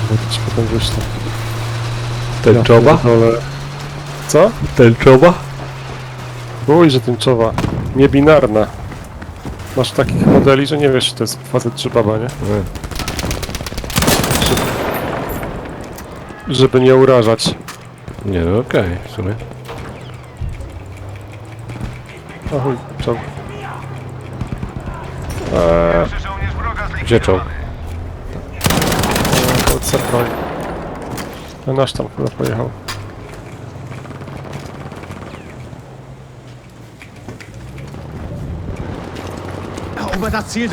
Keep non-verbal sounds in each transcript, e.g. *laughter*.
kurwa, to ci potem wyślę. Tęczowa? Ja pierdolę. Co? Tęczowa? Bój, że tęczowa. Niebinarna. Masz takich modeli, że nie wiesz, czy to jest facet czy baba, nie? Żeby nie urażać. Nie, no okej, w sumie. O chuj, czołg. Eee, Gdzie czołg? Od serpoj. No nasz tam chyba pojechał.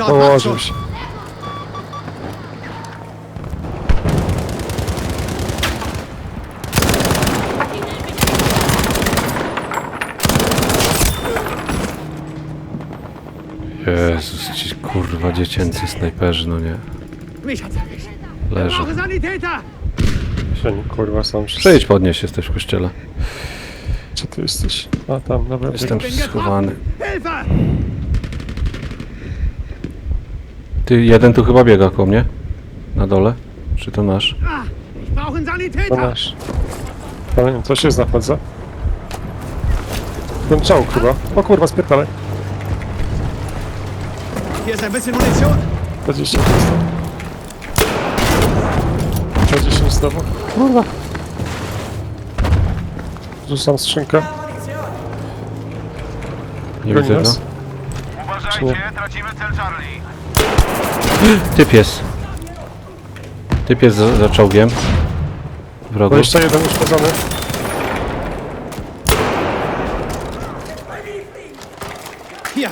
Położył się. Jezus, ci kurwa dziecięcy snajperzy, no nie. Leży. Kurwa, są wszyscy. Przejdź podnieś, jesteś w kościele. Gdzie ty jesteś? A tam, dobra. Jestem Bin schowany. Ty, jeden tu chyba biega koło mnie. Na dole. Czy to nasz? To nasz. Pamiętam, coś jest na chodze. Ten czołg chyba. O kurwa, spierdalaj. Ist ein bisschen Munition. 20 jest 20 znowu. Kurwa. Rzucam skrzynkę. Nie widzę nas. go. Uważajcie, tracimy cel Charlie. *gasps* Typ jest. Typ jest za, za czołgiem. Wrogu. 21 uszkodzony. Hier,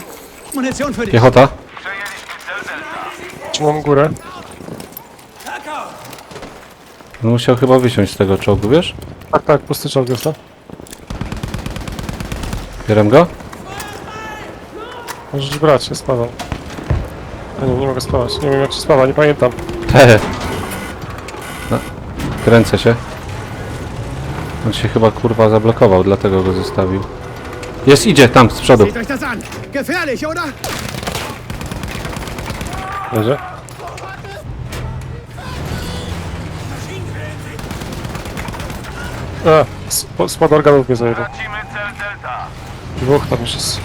Munition für dich. Piechota. Przejęliśmy cel Delta. Trzymam górę. On musiał chyba wysiąść z tego czołgu, wiesz? Tak, tak, pusty czołg jest, no. Bieram go? Możesz brać, ja spadam. A nie, nie mogę spawać. Nie wiem jak się spawa, nie pamiętam. Te. *laughs* No, kręcę się. On się chyba kurwa zablokował, dlatego go zostawił. Jest, idzie tam z przodu. Seht euch das an. Gefährlich, oder? Leży. A, sp- spod organów mnie zajęło. Tracimy cel Delta. Dwóch tam już jest.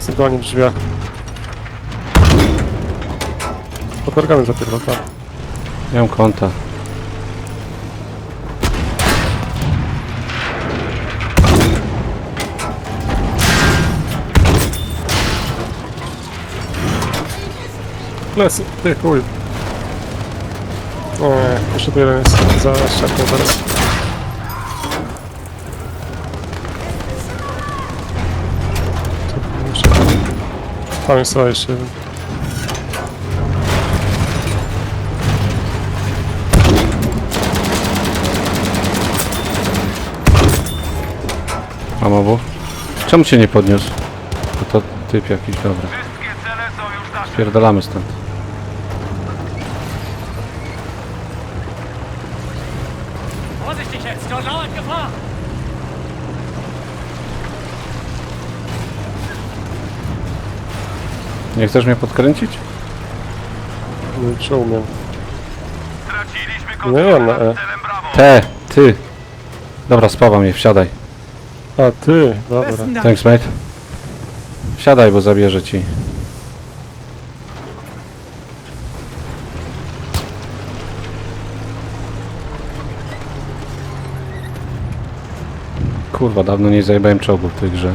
Z broni w drzwiach. Pod organem zapierdol tam. Nie mam konta. Lesy, ty chuj. Nie, jeszcze tu jeden jest za ścianką zaraz. Tam jest chyba jeszcze jeden. Mam obu. Czemu cię nie podniósł? To, to typ jakiś, dobra. Wszystkie cele są już nasze. Pierdalamy stąd. Vorsichtig jetzt, dort lauert Gefahr! Nie chcesz mnie podkręcić? Nie wiem, czy umiem. Nie, no, nad e. celem Bravo. Te, ty. Dobra, spawa mnie, wsiadaj. A, ty, dobra. Thanks, mate. Wsiadaj, bo zabierze ci. Kurwa, dawno nie zajebałem czołgu w tej grze.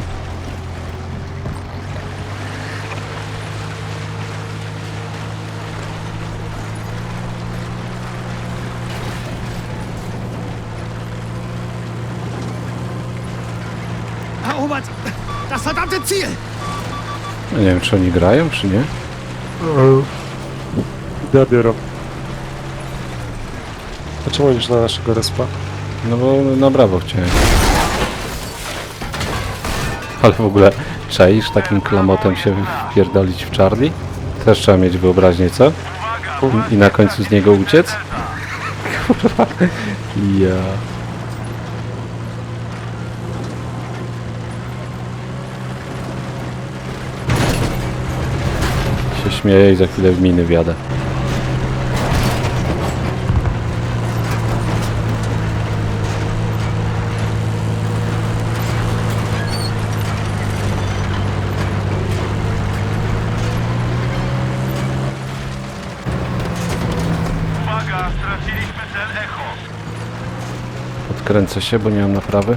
Nie wiem, czy oni grają, czy nie. Zabiorą. A czemu idziesz na naszego respa? No bo na brawo chciałem. Ale w ogóle czaisz takim klamotem się wpierdolić w Charlie? Też trzeba mieć wyobraźnię, co? I na końcu z niego uciec? *laughs* Kurwa. Ja. śmieje i za chwilę w miny wjadę. Uwaga, straciliśmy cel Echo. Odkręcę się, bo nie mam naprawy.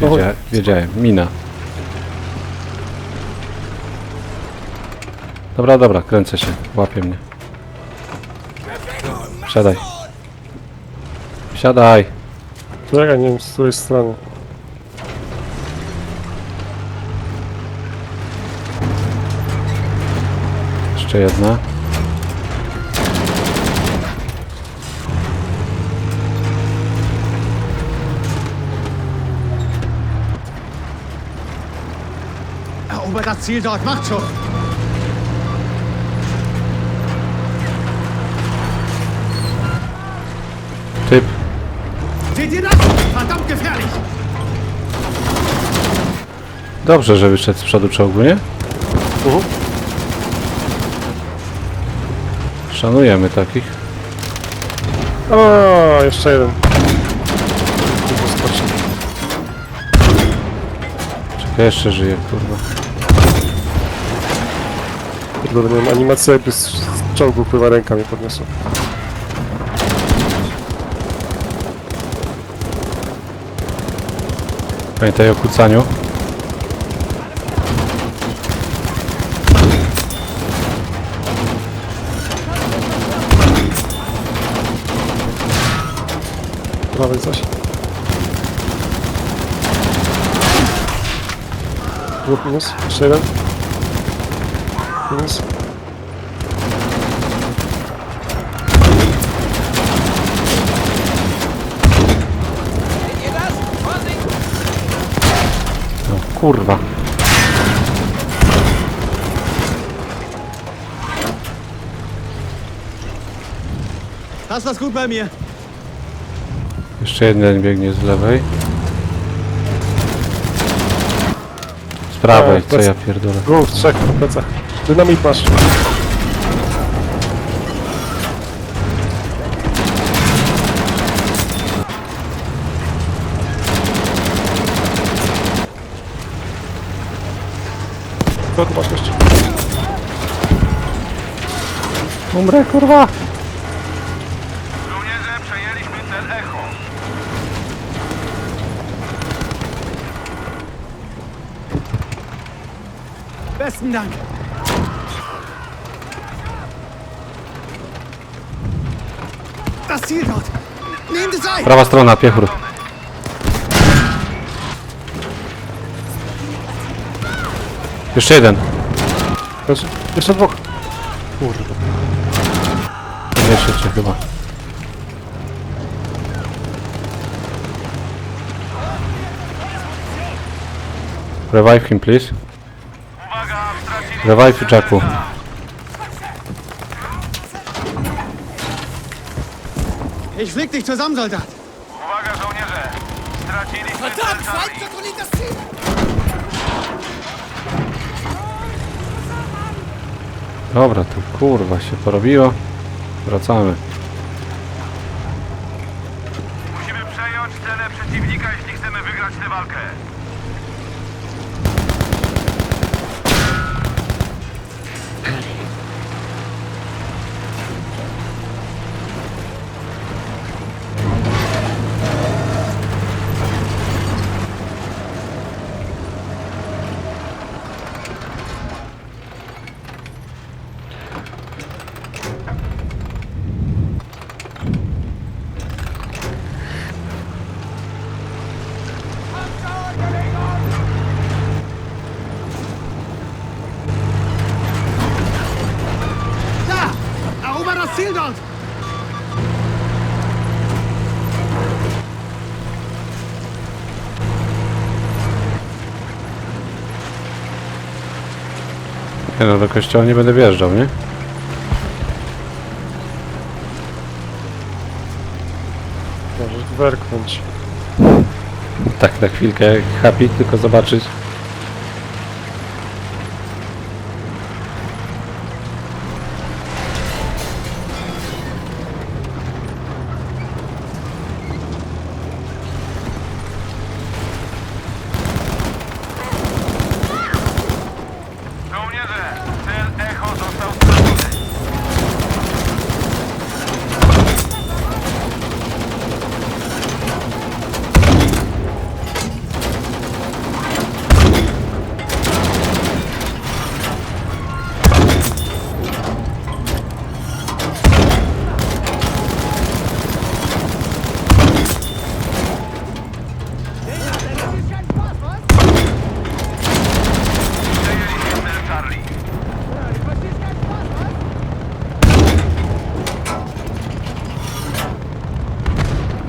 Wiedzia, wiedziałem, mina. Dobra, dobra, kręcę się, łapie mnie. Siadaj. Siadaj. Czekaj, nie wiem z której strony. Jeszcze jedna. Erobert das Ziel dort, macht schon! Typ. Seht ihr das? Verdammt gefährlich! Dobrze, że wyszedł z przodu czołgu, nie? Mhm. Szanujemy takich. O, jeszcze jeden. Wyskoczy. Czekaj, jeszcze żyje, kurwa. Kurde, nie wiem, animacja jakby z, z czołgu pływa ręka mnie podniosła. Pamiętaj o kucaniu. Prawej coś. Dwóch minus, jeszcze jeden. Minus. No, kurwa. Das ist gut bei mir. Jeszcze jeden biegnie z lewej. Z prawej, E, co ja pierdolę. Dwóch, trzech na plecach. Dynamit masz. Tu masz jeszcze? Umrę, kurwa! Żołnierze przejęliśmy cel Echo. Besten Dank. Das Ziel dort. Nehmt es ein! Prawa strona, piechur. Jeszcze jeden. Jeszcze, jeszcze dwóch. Kurde. Jeszcze cię chyba. Revive him, please. Revive Jacku. Ich flieg dich zusammen, Soldat. Uwaga, żołnierze. Straciliśmy cel Charlie. Dobra, to kurwa się porobiło. Wracamy. Dort! Nie no, do kościoła nie będę wjeżdżał, nie? Możesz werknąć. Tak, na chwilkę jak happy, tylko zobaczyć.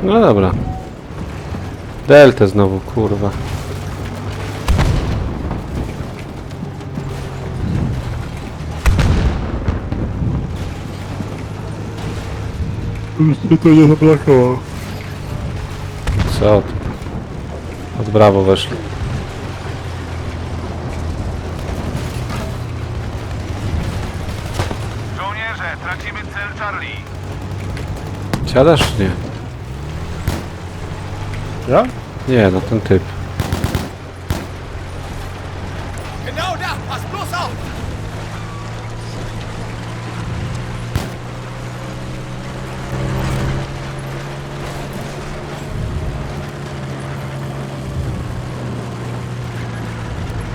No dobra. Deltę znowu, kurwa. to nie zablokował. Co ty? Od brawo weszli. Żołnierze, tracimy cel Charlie. Siadasz czy nie? Ja? Nie, no ten typ. Genau da! Pass bloß auf!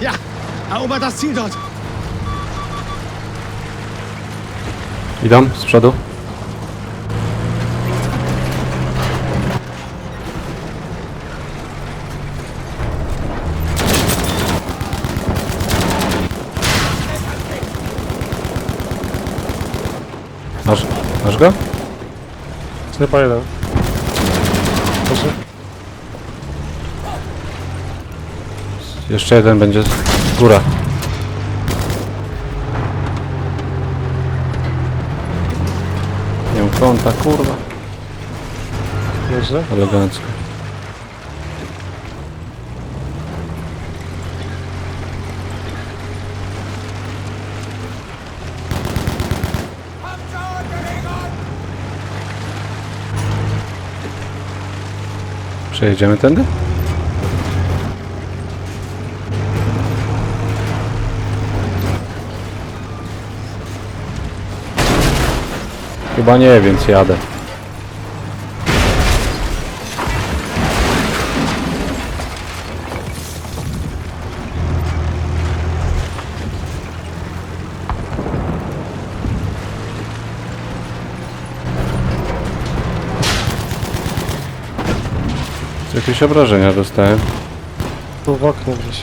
Ja, erobert das Ziel dort. Idą z przodu. Masz, go? Chyba jeden. Proszę. Jeszcze jeden będzie góra. Nie kąta, kurwa. Dobrze. Elegancko. Przejedziemy tędy? Chyba nie, więc jadę. Jakieś obrażenia dostałem. Tu w oknie gdzieś.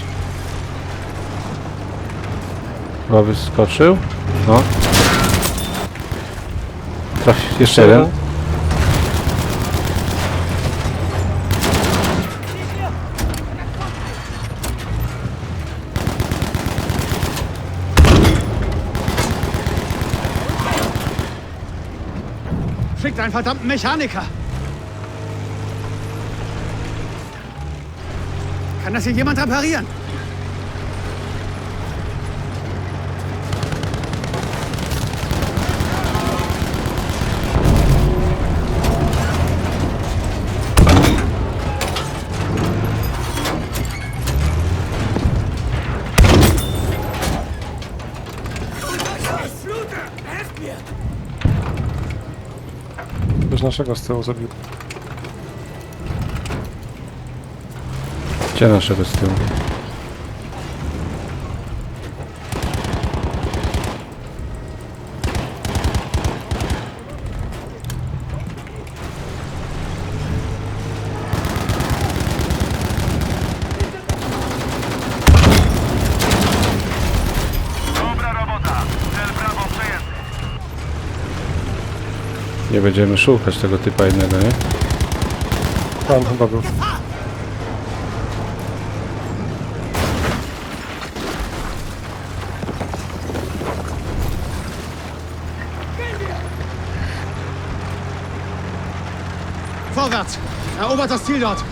Chyba wyskoczył. No. Traf, jeszcze jeden. Schickt einen verdammten Mechaniker. Kann das hier jemand reparieren? Już naszego z tyłu zabił. Gdzie naszego z tyłu? Dobra robota. Cel Bravo przejęty. Nie będziemy szukać tego typa jednego, nie? Tam chyba był. Vorwärts! Erobert das Ziel dort!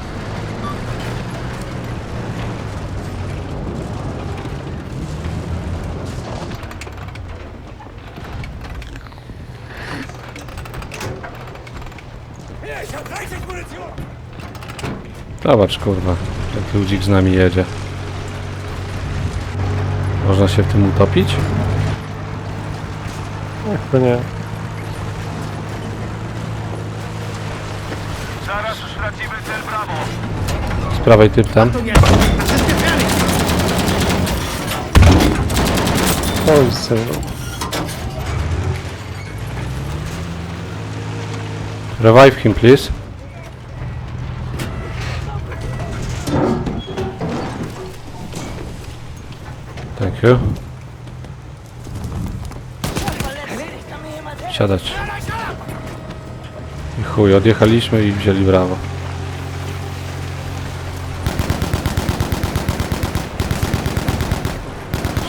Zobacz, kurwa, jak ludzik z nami jedzie. Można się w tym utopić? Nie, chyba nie. Zaraz stracimy cel Bravo. Z prawej typ tam. Oj, serio. Revive him, please. Thank you. Siadać. I Chuj, odjechaliśmy i wzięli brawo.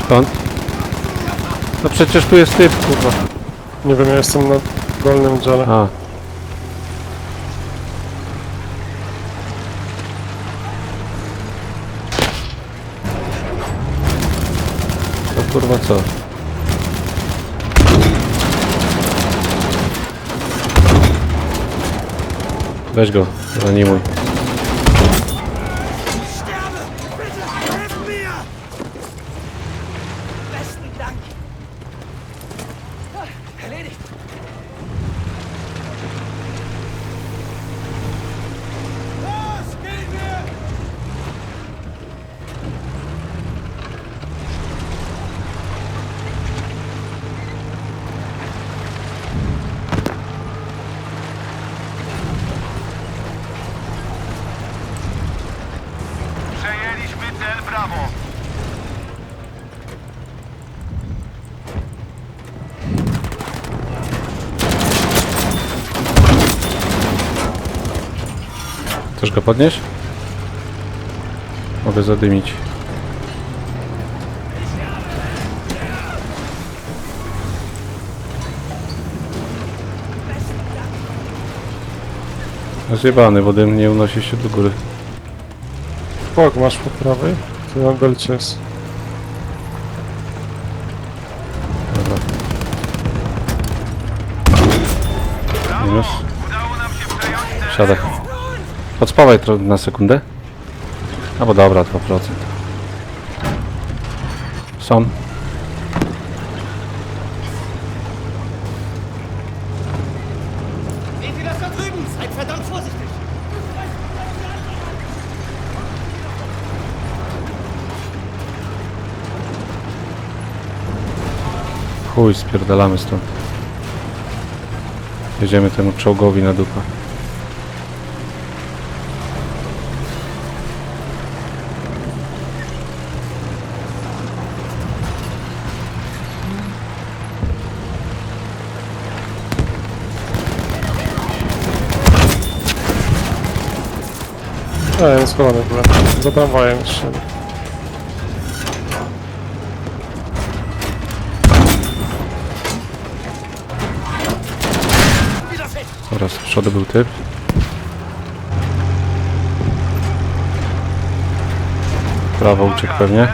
Skąd? No przecież tu jest typ, kurwa. Nie wiem, ja jestem na dolnym dziale. A. To kurwa co? Weź go, reanimuj. Chcesz go podnieść? Mogę zadymić. Zjebany, bo dym nie unosi się do góry. Bok masz po prawej? Tu na belcie jest. Dobra. Minus. Udało nam się przejąć cel. Siadaj. Podspawaj tro- na sekundę. Albo dobra, 2%. Są. Chuj, spierdalamy stąd. Jedziemy temu czołgowi na dupę. E, schowany byłem. Za tramwajem jeszcze. Oraz z przodu był typ. Prawo uciekł pewnie.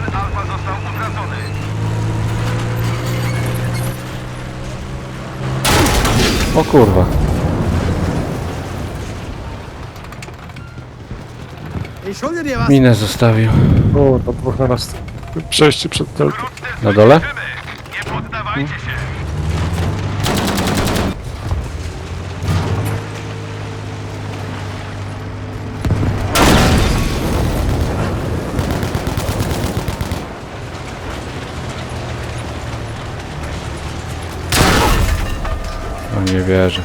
O kurwa. Minę zostawił. O, to dwóch na raz. Przejście przed. Wkrótce Na dole? skończymy. Nie poddawajcie się. O nie wierzę.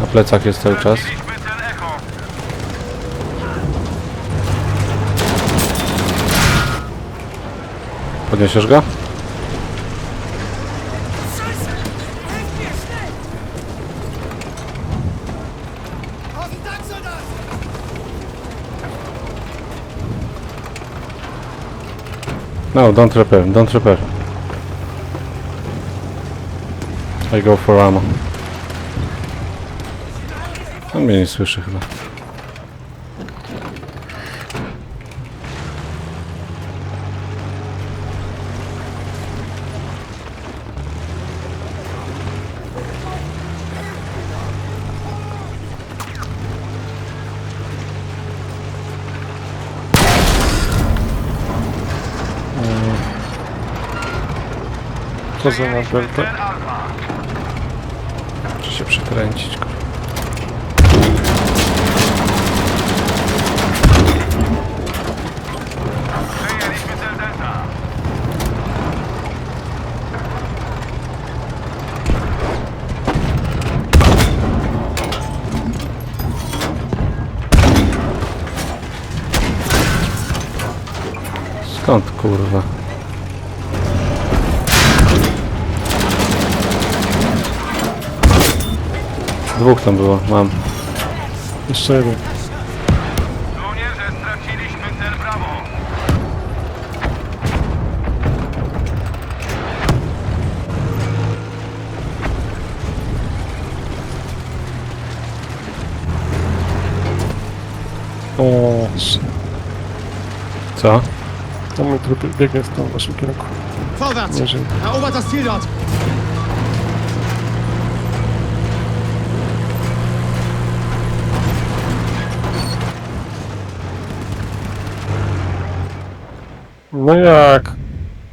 Na plecach jest cały czas. Dank, Soldat! No, don't repair, don't repair. I go for ammo. On mnie nie słyszy chyba. Wchodzę na Alfa. Muszę się przekręcić. Skąd kurwa? Dwóch tam było, mam. Jeszcze jeden. Żołnierze, straciliśmy cel Brawo. O, sz- Co? tam mój trup biegnie w tą waszym kierunku. Vorwärts! Nie żyje. Erobert das Ziel dort! No jak?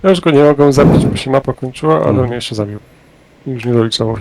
Ja już go nie mogę zabić, bo się mapa kończyła, ale on mnie jeszcze zabił. Już nie doliczało.